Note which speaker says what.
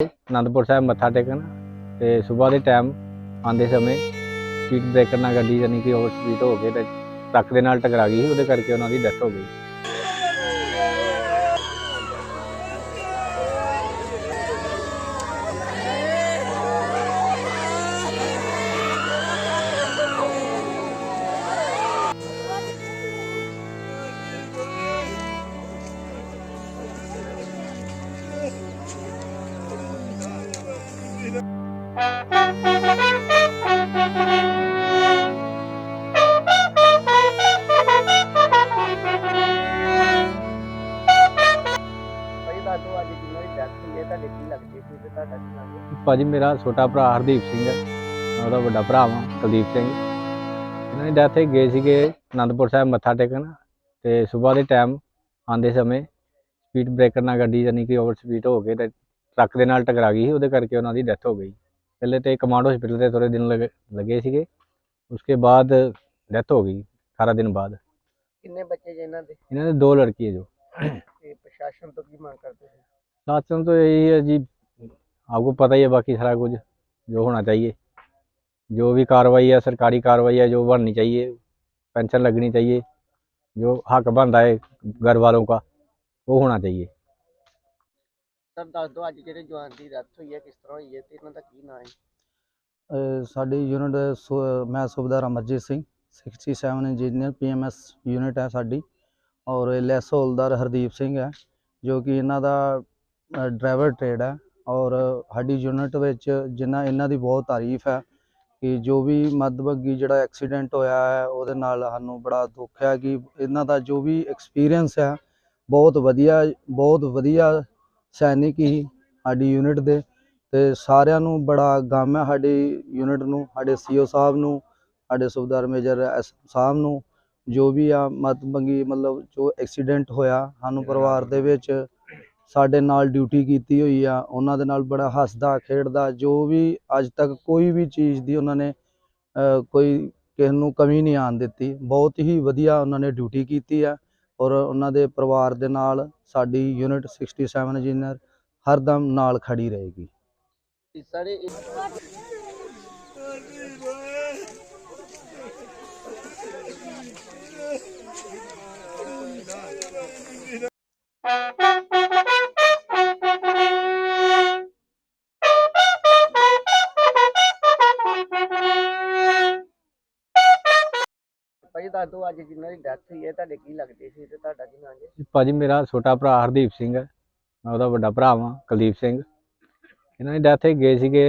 Speaker 1: ਅਨੰਦਪੁਰ ਸਾਹਿਬ ਮੱਥਾ ਟੇਕਣ ਤੇ ਸਵੇਰ ਦੇ ਟਾਈਮ ਆਉਂਦੇ ਸਮੇਂ ਸਪੀਡ ਬ੍ਰੇਕਰ ਨਾਲ ਗੱਡੀ ਯਾਨੀ ਕਿ ਓਵਰ ਸਪੀਡ ਹੋ ਕੇ ਤੇ ਟਰੱਕ ਦੇ ਨਾਲ ਟਕਰਾ ਗਈ ਸੀ, ਉਹਦੇ ਕਰਕੇ ਉਹਨਾਂ ਦੀ ਡੈਥ ਹੋ ਗਈ।
Speaker 2: ਭਾਈ ਦੱਸੋ ਅੱਜ ਜਿੰਨਾਂ ਦੀ ਡੈਥ ਹੋਈ ਹੈ, ਤੁਹਾਡੇ ਕੀ ਲੱਗਦੇ ਸੀ ਤੇ ਤੁਹਾਡਾ ਕੀ ਨਾਮ ਹੈ?
Speaker 1: ਭਾਜੀ, ਮੇਰਾ ਛੋਟਾ ਭਰਾ ਹਰਦੀਪ ਸਿੰਘ ਹੈ। ਮੈਂ ਉਹਦਾ ਵੱਡਾ ਭਰਾ ਵਾਂ, ਕੁਲਦੀਪ ਸਿੰਘ। ਇਹਨਾਂ ਦੀ ਡੈਥ ਗਏ ਸੀਗੇ ਅਨੰਦਪੁਰ ਸਾਹਿਬ ਮੱਥਾ ਟੇਕਣ। ਤੇ ਸਵੇਰ ਦੇ ਟਾਈਮ ਆਉਂਦੇ ਸਮੇਂ ਸਪੀਡ ਬ੍ਰੇਕਰ ਨਾਲ ਗੱਡੀ ਯਾਨੀ ਕਿ ਓਵਰ ਸਪੀਡ ਹੋ ਕੇ ਤੇ ਟਰੱਕ ਦੇ ਨਾਲ ਟਕਰਾ ਗਈ ਸੀ, ਉਹਦੇ ਕਰਕੇ ਉਹਨਾਂ ਦੀ ਡੈਥ ਹੋ ਗਈ। ਪਹਿਲੇ ਤੇ ਕਮਾਂਡ ਹਸਪੀਟਲ ਤੇ ਥੋੜੇ ਦਿਨ ਲਗੇ ਲੱਗੇ ਸੀਗੇ ਉਸਕੇ ਬਾਅਦ ਡੈਥ ਹੋ ਗਈ 18 ਦਿਨ ਬਾਅਦ
Speaker 2: ਕਿੰਨੇ ਬੱਚੇ ਜੇ ਇਹਨਾਂ ਦੇ
Speaker 1: ਇਹਨਾਂ ਦੇ ਦੋ ਲੜਕੀ ਹੈ ਜੋ
Speaker 2: ਤੇ ਪ੍ਰਸ਼ਾਸਨ ਤੋਂ ਕੀ ਮੰਗ ਕਰਦੇ ਸੀ
Speaker 1: शासन तो यही है जी आपको पता ही है बाकी सारा कुछ जो होना चाहिए जो भी कार्रवाई है सरकारी कार्रवाई है जो बननी चाहिए पेंशन लगनी चाहिए जो हक बनता है घर वालों का वो होना चाहिए
Speaker 2: ਸਰ ਦੱਸ ਦਿਓ ਅੱਜ ਜਿਹੜੇ ਜਵਾਨ ਦੀ ਡੈਥ ਹੋਈ ਹੈ, ਕਿਸ ਤਰ੍ਹਾਂ ਹੋਈ ਹੈ ਤੇ ਇਹਨਾਂ ਦਾ ਕੀ ਨਾਮ ਹੈ?
Speaker 3: ਅਹ ਸਾਡੀ ਯੂਨਿਟ ਮੈਂ ਸੁਬੇਦਾਰ Amarjeet Singh 67 engineer PMS unit ਹੈ ਸਾਡੀ ਔਰ ਲੈਸ ਹੌਲਦਾਰ ਹਰਦੀਪ ਸਿੰਘ ਹੈ, ਜੋ ਕਿ ਇਹਨਾਂ ਦਾ ਡਰਾਈਵਰ ਟ੍ਰੇਡ ਹੈ ਔਰ ਸਾਡੀ ਯੂਨਿਟ ਵਿੱਚ ਜਿਨ੍ਹਾਂ ਇਹਨਾਂ ਦੀ ਬਹੁਤ ਤਾਰੀਫ ਹੈ ਕਿ ਜੋ ਵੀ ਮੱਧਵੱਗੀ ਜਿਹੜਾ ਐਕਸੀਡੈਂਟ ਹੋਇਆ ਹੈ, ਉਹਦੇ ਨਾਲ ਸਾਨੂੰ ਬੜਾ ਦੁੱਖ ਹੈ ਕਿ ਇਹਨਾਂ ਦਾ ਜੋ ਵੀ ਐਕਸਪੀਰੀਅੰਸ ਹੈ, ਬਹੁਤ ਵਧੀਆ ਬਹੁਤ ਵਧੀਆ ਸੈਨਿਕ ਹੀ ਸਾਡੀ ਯੂਨਿਟ ਦੇ ਤੇ ਸਾਰਿਆਂ ਨੂੰ ਬੜਾ ਗਮ ਹੈ ਸਾਡੀ ਯੂਨਿਟ ਨੂੰ ਸਾਡੇ ਸੀਓ ਸਾਹਿਬ ਨੂੰ ਸਾਡੇ ਸੁਬੇਦਾਰ ਮੇਜਰ ਐਸ ਸਾਹਿਬ ਨੂੰ ਜੋ ਵੀ ਆ ਮਤਬੰਗੀ ਮਤਲਬ ਜੋ ਐਕਸੀਡੈਂਟ ਹੋਇਆ ਸਾਨੂੰ ਪਰਿਵਾਰ ਦੇ ਵਿੱਚ ਸਾਡੇ ਨਾਲ ਡਿਊਟੀ ਕੀਤੀ ਹੋਈ ਆ ਉਹਨਾਂ ਦੇ ਨਾਲ ਬੜਾ ਹੱਸਦਾ ਖੇਡਦਾ ਜੋ ਵੀ ਅੱਜ ਤੱਕ ਕੋਈ ਵੀ ਚੀਜ਼ ਦੀ ਉਹਨਾਂ ਨੇ ਕੋਈ ਕਿਸੇ ਨੂੰ ਕਮੀ ਨਹੀਂ ਆਣ ਦਿੱਤੀ ਬਹੁਤ ਹੀ ਵਧੀਆ ਉਹਨਾਂ ਨੇ ਡਿਊਟੀ ਕੀਤੀ ਆ। ਔਰ ਉਹਨਾਂ ਦੇ ਪਰਿਵਾਰ ਦੇ ਨਾਲ ਸਾਡੀ ਯੂਨਿਟ 67 ਇੰਜੀਨੀਅਰ ਹਰਦਮ ਨਾਲ ਖੜੀ ਰਹੇਗੀ।
Speaker 2: ਸਾਰੇ ਭਾਈ ਦੱਸ ਦਿਓ ਅੱਜ ਜਿੰਨਾਂ ਦੀ ਡੈਥ ਹੋਈ ਹੈ, ਤੁਹਾਡੇ ਕੀ ਲੱਗਦੇ ਸੀ ਤੇ ਤੁਹਾਡਾ ਕੀ ਨਾਮ ਹੈ
Speaker 1: ਭਾਜੀ ਮੇਰਾ ਛੋਟਾ ਭਰਾ ਹਰਦੀਪ ਸਿੰਘ ਹੈ। ਮੈਂ ਉਹਦਾ ਵੱਡਾ ਭਰਾ ਵਾਂ, ਕੁਲਦੀਪ ਸਿੰਘ। ਇਹਨਾਂ ਦੀ ਡੈਥ ਗਏ ਸੀਗੇ